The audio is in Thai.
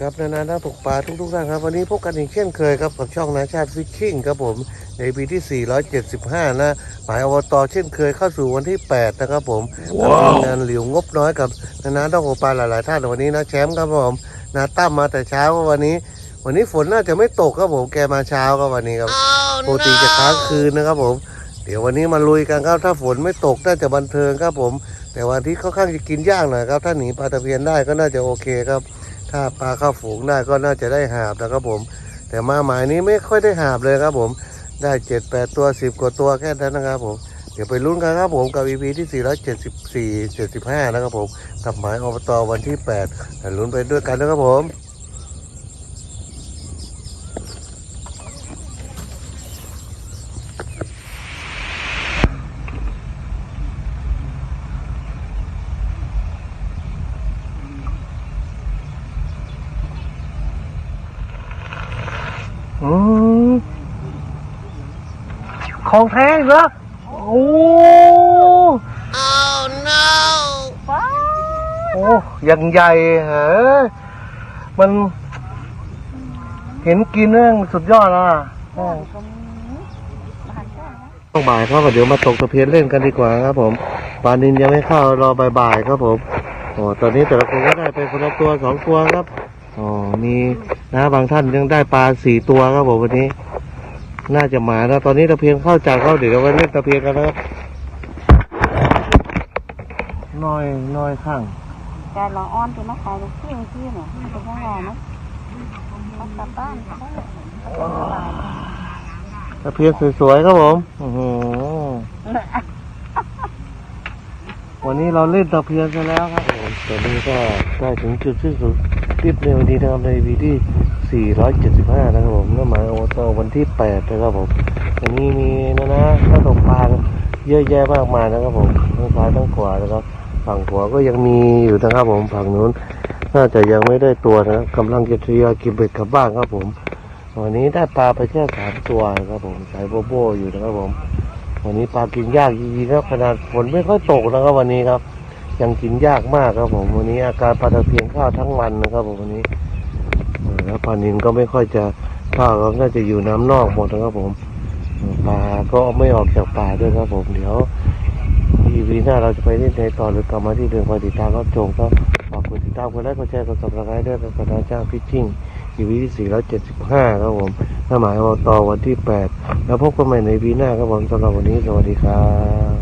ครับนานานักตกปลาทุกๆท่านครับ วันนี้พบกันอีกเช่นเคยครับกับช่องนาชาติฟิชชิ่งครับผมในปีที่ 475 นะหมายอบตเช่นเคยเข้าสู่วันที่ 8 นะครับผมกับทีมงานหลิวงบน้อยกับนานาต้องตกปลาหลายๆท่านวันนี้นะแชมป์ครับผมนาตั้มมาแต่เช้าก็วันนี้ วันนี้ฝนน่าจะไม่ตกครับผมแกมาเช้าก็วันนี้ครับปกติจะค้างคืนนะครับผมเดี๋ยววันนี้มาลุยกันครับถ้าฝนไม่ตกน่าจะบันเทิงครับผม แต่วันที่ค่อนข้างจะกินยากหน่อยครับถ้าหนีปลาตะเพียนได้ก็น่าจะโอเคครับ ถ้าปลาเข้าฝูงได้ก็น่าจะได้หาบนะครับผม แต่มาหมายนี้ไม่ค่อยได้หาบเลยครับผม ได้เจ็ดแปดตัวสิบกว่าตัวแค่นั้นนะครับผม เดี๋ยวไปลุ้นกันครับผมกับ EP ที่474 75 นะครับผม กับหมายอบตวันที่8แต่ลุ้นไปด้วยกันนะครับผม อืมของแท้เหรอโอ้โอ้ยังใหญ่เหรอมัน เห็นกินเรื่องสุดยอดอะต้องบ่ายครับเดี๋ยวมาตกตะเพียนเล่นกันดีกว่าครับผมปลานินยังไม่เข้ารอบ่ายๆครับผมโอ้ตอนนี้แต่ละคนก็ได้ไปคนละตัวสองตัวครับ อ๋อมีนะบางท่านยังได้ปลาสี่ตัวครับผมวันนี้ น่าจะหมาแล้วตอนนี้ตะเพียนเข้าจากเขาเดี๋ยวเราไปเล่นตะเพียนกันนะครับน้อยน้อยข้างแต่เราอ้อนตัวนักขายเราขี้มันขี้เนาะมันเป็นยังไงเนาะเอากลับบ้านก็ได้ตะเพียนสวยๆครับผมโอ้โหวันนี้เราเล่นตะเพียนซะแล้วครับผม ตอนนี้ก็ได้ถึงจุดสิ้นสุดคลิปในวันนี้นะครับในวีที่ 475 นะครับผมนั่นหมายโอโตวันที่ 8 นะครับผมวันนี้มีนะนะถ้าตกปลาเยอะแยะมากมายนะครับผมทั้งซ้ายทั้งขวานะครับ ฝั่งขวาก็ยังมีอยู่นะครับผมฝั่งนู้นน่าจะยังไม่ได้ตัวนะครับกำลังจะทยอยเกินเบ็ดกลับบ้านครับผม วันนี้ได้ปลาไปแค่สามตัวนะครับผมสายโบโบอยู่นะครับผม วันนี้ปลากินยากจริงๆครับขนาดฝนไม่ค่อยตกนะครับวันนี้ครับ ยังกินยากมากครับผมวันนี้อาการปลาตะเพียนข้าวทั้งวันนะครับผมวันนี้แล้วปลานินก็ไม่ค่อยจะข้าวก็น่าจะอยู่น้ำนอกหมดนะครับผมปลาก็ไม่ออกจากป่าด้วยครับผมเดี๋ยวอีวีหน้าเราจะไปที่ไหนต่อหรือกลับมาที่เดิมคอยติดตามรับชมครับฝากกดติดตามกดไลค์กดแชร์กดซับสไครต์ด้วยกับคณะจ้างพิชชิ่งอีวีที่475ครับผมถ้าหมายว่าต่อวันที่8แล้วพบกันใหม่ในวีหน้าครับผมสำหรับวันนี้สวัสดีครับ